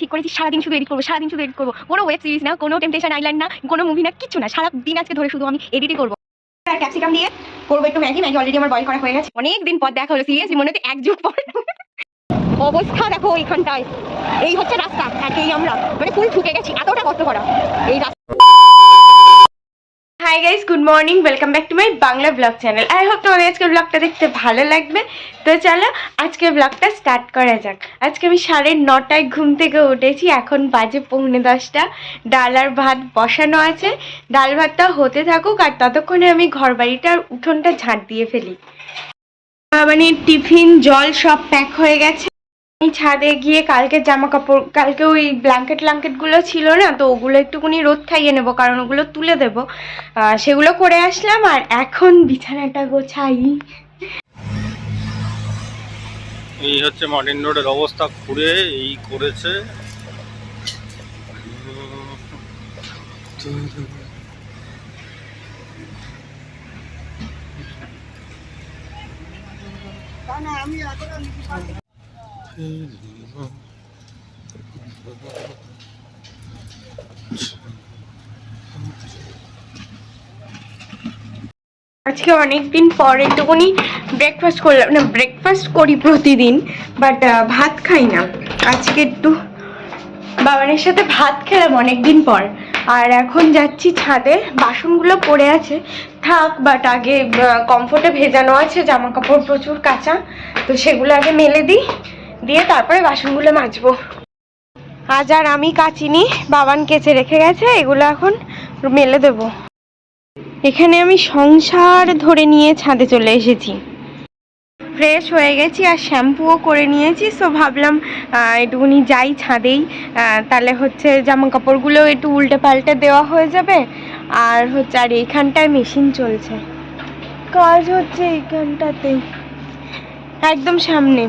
ঠিক করেছি সারাদিন শুধু এডিট করব সারাদিন শুধু এডিট করব। কোনো ওয়েব সিরিজ না কোনো টেম্পটেশন আইল্যান্ড না কোনো মুভি না কিছু না। সারা দিন আজকে ধরে শুধু আমি এডিটই করব। ক্যাপসিকাম দিয়ে করব একটু ম্যাগি। ম্যাগি অলরেডি আমার বয়েল করা হয়ে গেছে। অনেকদিন পর দেখা হলো সিরিয়াসলি মনে হচ্ছে এক যুগ পর। অবস্থা দেখো এইখানটায়। এই হচ্ছে রাস্তা আর এই আমরা। মানে ফুল ঠুকে গেছি এতটা কষ্ট করা। এই রাস্তা guys good morning welcome back to my Bangla blog channel I hope তোমাদের আজকের ব্লগটা দেখতে ভালো লাগবে। তো চলো আজকে ব্লগটা স্টার্ট করা যাক। আজকে আমি সাড়ে নটায় ঘুম থেকে উঠেছি, এখন বাজে পৌনে দশটা। ডাল আর ভাত বসানো আছে। ডাল ভাতটা হতে থাকুক আর ততক্ষণে আমি ঘর বাড়িটার উঠোনটা ঝাঁট দিয়ে ফেলি। মানে টিফিন, জল সব প্যাক হয়ে গেছে। আমি ছাদে গিয়ে কালকে জামা কাপড় কালকে ওই ব্ল্যাঙ্কেট ব্ল্যাঙ্কেটগুলো ছিল না তো ওগুলো একটুখানি রোদ খাইয়ে নেব কারণ ওগুলো তুলে দেবো। সেগুলো করে আসলাম আর এখন বিছানাটা গোছাই। এই হচ্ছে মার্টিন রোডের অবস্থা ঘুরে এই করেছে। আজকে অনেক দিন পর একটুখানি ব্রেকফাস্ট করলাম। না ব্রেকফাস্ট করি প্রতিদিন বাট ভাত খাই না। আজকে একটু বাবানের সাথে ভাত খেলাম অনেক দিন পর। আর এখন যাচ্ছি ছাদে, বাসনগুলো পড়ে আছে। থাক বাট আগে কমফোর্টে ভেজানো আছে জামা কাপড় প্রচুর কাঁচা, তো সেগুলো আগে মেলে দিই। দিয়ে তারপরে বাসনগুলো মাজবো। আজ আর আমি কাচিনি, বাবান কেচে রেখে গেছে, এগুলো এখন মেলে দেবো। এখানে আমি সংসার ধরে নিয়ে ছাদে চলে এসেছি। ফ্রেশ হয়ে গেছি আর শ্যাম্পুও করে নিয়েছি সো ভাবলাম একটুখানি যাই ছাদেই। তাহলে হচ্ছে জামা কাপড়গুলো একটু উল্টে পাল্টে দেওয়া হয়ে যাবে, আর হচ্ছে, আর এইখানটায় মেশিন চলছে। কাজ হচ্ছে এইখানটাতে একদম সামনে।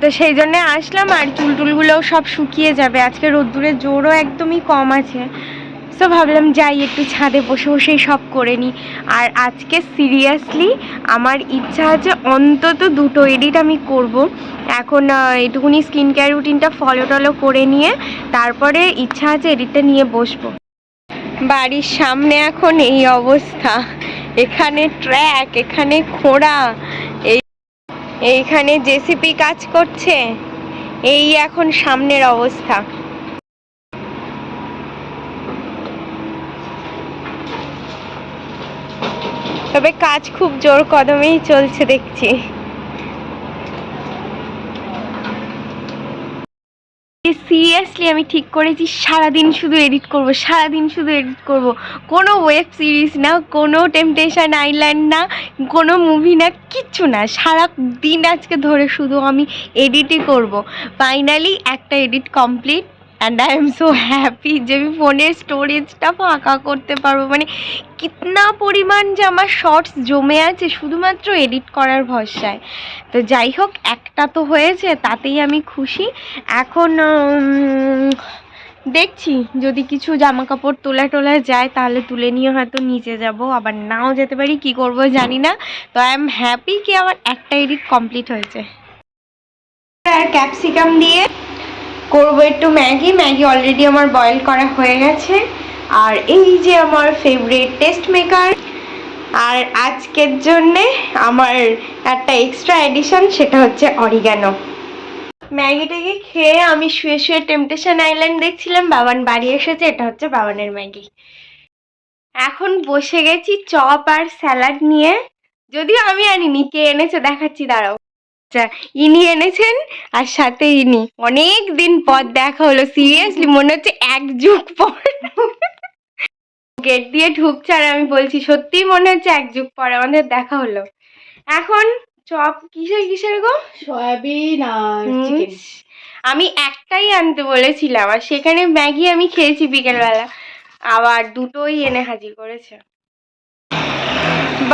তো সেই জন্যে আসলাম আর চুল টুলগুলোও সব শুকিয়ে যাবে। আজকে রোদ্দুরের জোরও একদমই কম আছে। সো ভাবলাম যাই, একটু ছাদে বসে বসেই সব করে নিই। আর আজকে সিরিয়াসলি আমার ইচ্ছা আছে অন্তত দুটো এডিট আমি করব। এখন একটুখানি স্কিন কেয়ার রুটিনটা ফলো টলো করে নিয়ে তারপরে ইচ্ছা আছে এডিটটা নিয়ে বসবো। বাড়ির সামনে এখন এই অবস্থা। এখানে ট্র্যাক এখানে খোঁড়া। এইখানে জেসিপি কাজ করছে? এই এখন সামনের অবস্থা। তবে কাজ খুব জোর কদমেই চলছে দেখছি। সিরিয়াসলি আমি ঠিক করেছি, সারাদিন শুধু এডিট করব, সারাদিন শুধু এডিট করব। কোনো ওয়েব সিরিজ না, কোনো টেম্পটেশন আইল্যান্ড না, কোনো মুভি না, কিচ্ছু না। সারা দিন আজকে ধরে শুধু আমি এডিটই করব। ফাইনালি একটা edit complete and I am so happy যে আমি ফোনের স্টোরেজটা ফাঁকা করতে পারব। মানে কিতনা পরিমাণ যে আমার শর্টস জমে আছে শুধুমাত্র এডিট করার ভরসায়। তো যাই হোক, একটা তো হয়েছে, তাতেই আমি খুশি। এখন দেখছি, যদি কিছু জামা কাপড় তোলা টোলা যায়, তাহলে তুলে নিয়ে হয়তো নিচে যাব। আবার নাও যেতে পারি, কি করব জানি না। তো আই এম হ্যাপি কি আমার একটা এডিট কমপ্লিট হয়েছে। আর ক্যাপসিকাম দিয়ে করব একটু ম্যাগি। ম্যাগি অলরেডি আমার বয়েল করা হয়ে গেছে। আর এই যে আমার ফেভারিট টেস্ট মেকার আর আজকের জন্যে আমার একটা এক্সট্রা এডিশন সেটা হচ্ছে অরিগানো ম্যাগিটাকে খেয়ে আমি শুয়ে শুয়ে টেম্পটেশন আইল্যান্ড দেখছিলাম, বাবান বাড়ি এসেছে, এটা হচ্ছে বাবানের ম্যাগি এখন বসে গেছি চপ আর স্যালাড নিয়ে। যদিও আমি আনিনি কে এনেছে দেখাচ্ছি, দাঁড়াও। আচ্ছা ইনি এনেছেন আর সাথে ইনি। অনেক দিন পর দেখা হলো সিরিয়াসলি মনে হচ্ছে এক যুগ পর। গেট দিয়ে ঢুকছে আর আমি বলছি সত্যিই মনে হচ্ছে এক যুগ পর আমাদের দেখা হলো। এখন চপ কিসের কিসের গো? সয়াবিন আর চিকেন আমি একটাই আনতে বলেছিলাম আর সেখানে ম্যাগি আমি খেয়েছি বিকেলবেলা। আবার দুটোই এনে হাজির করেছে।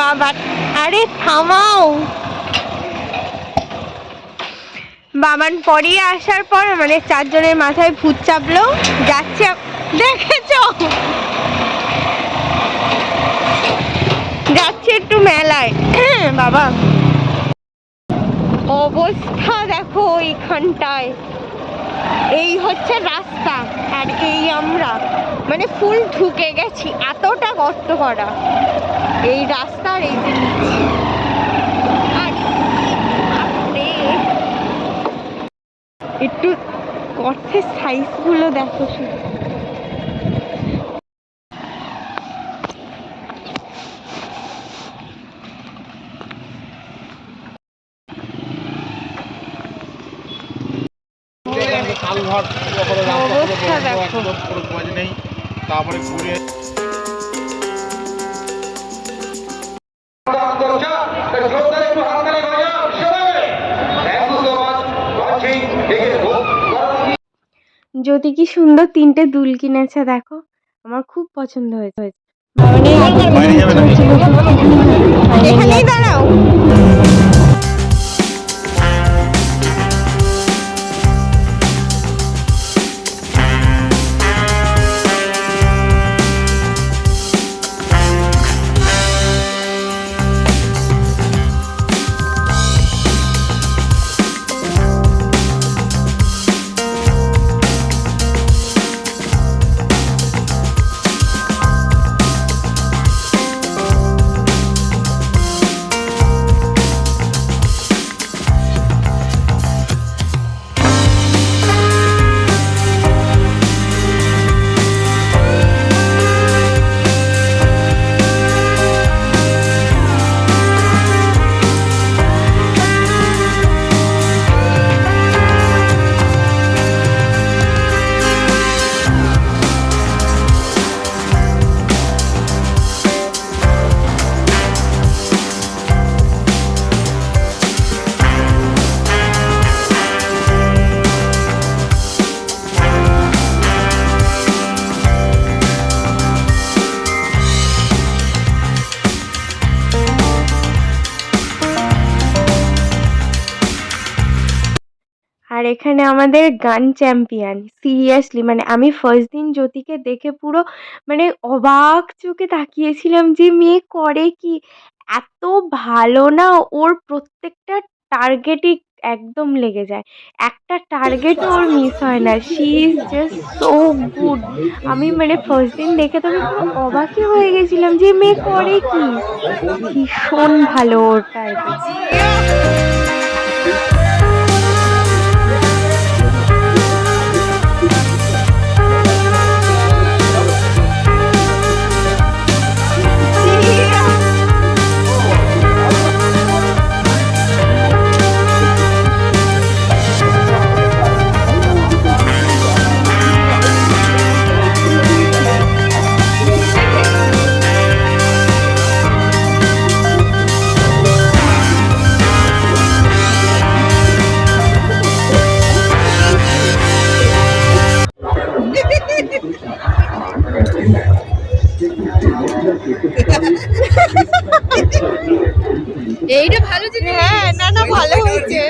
বাবা আরে থামাও। বাবান পরিয়ে আসার পর আমাদের চারজনের মাথায় ভূত চাপলো যাচ্ছে দেখেছ? যাচ্ছে একটু মেলায়। বাবা। অবস্থা দেখো এইখানটায়। এই হচ্ছে রাস্তা আর এই আমরা। মানে ফুল ঢুকে গেছি এতটা গর্ত করা। এই রাস্তার এই যে। একটু গর্তের সাইজগুলো দেখো শুধু। তারপরে ঘুরে যদি কি সুন্দর তিনটে দুল কিনেছে দেখো। আমার খুব পছন্দ হয়েছে। বাইরে যাবে না? এখানেই দাঁড়াও। আর এখানে আমাদের গান চ্যাম্পিয়ন, সিরিয়াসলি। মানে আমি ফার্স্ট দিন জ্যোতিকে দেখে পুরো মানে অবাক চোখে তাকিয়েছিলাম যে মেয়ে করে কি? এত ভালো না ওর প্রত্যেকটা টার্গেটই একদম লেগে যায়। একটা টার্গেট ওর মিস হয় না। She is just so good আমি মানে ফার্স্ট দিন দেখে তো আমি পুরো অবাকই হয়ে গেছিলাম যে মেয়ে করে কি? ভীষণ ভালো ওর টার্গেট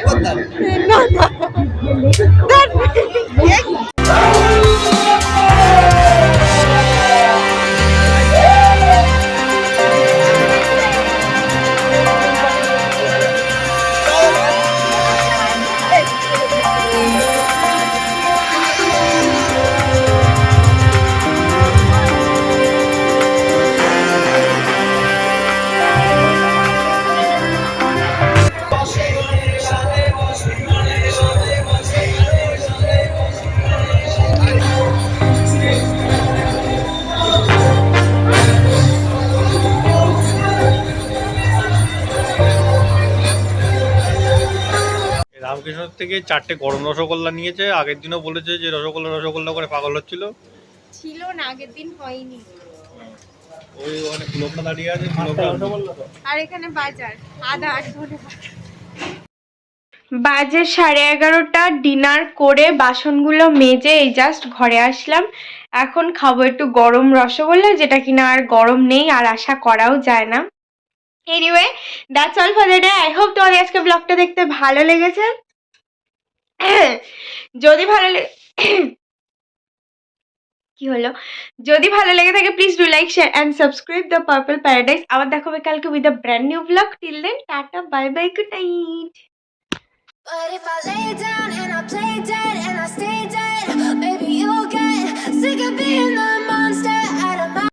ভালো হয়েছে না রামকৃষ্ণ থেকে চারটে গরম রসগোল্লা নিয়েছে। আগের দিনও বলেছে যে রসগোল্লা রসগোল্লা করে পাগল হচ্ছিল। ছিল না আগের দিন হয়নি। ওই ওখানে ফুলকটা দাঁড়িয়ে আছে আর এখানে বাজার আদা আট ধরে। বাজে সাড়ে এগারোটা ডিনার করে বাসনগুলো মেজে এই জাস্ট ঘরে আসলাম। এখন খাব একটু গরম রসগোল্লা যেটা কিনা আর গরম নেই আর আশা করাও যায় না। Anyway that's all for the day I hope তোমাদের আজকে ব্লগটা দেখতে ভালো লেগেছে। যদি ভালো লেগে কি হলো যদি ভালো লেগে থাকে please do like share and subscribe the purple paradise আবার দেখা হবে কালকে with the brand new blog till then tata bye bye good night But if I lay down and I play dead and I stay dead, maybe you'll get sick of being the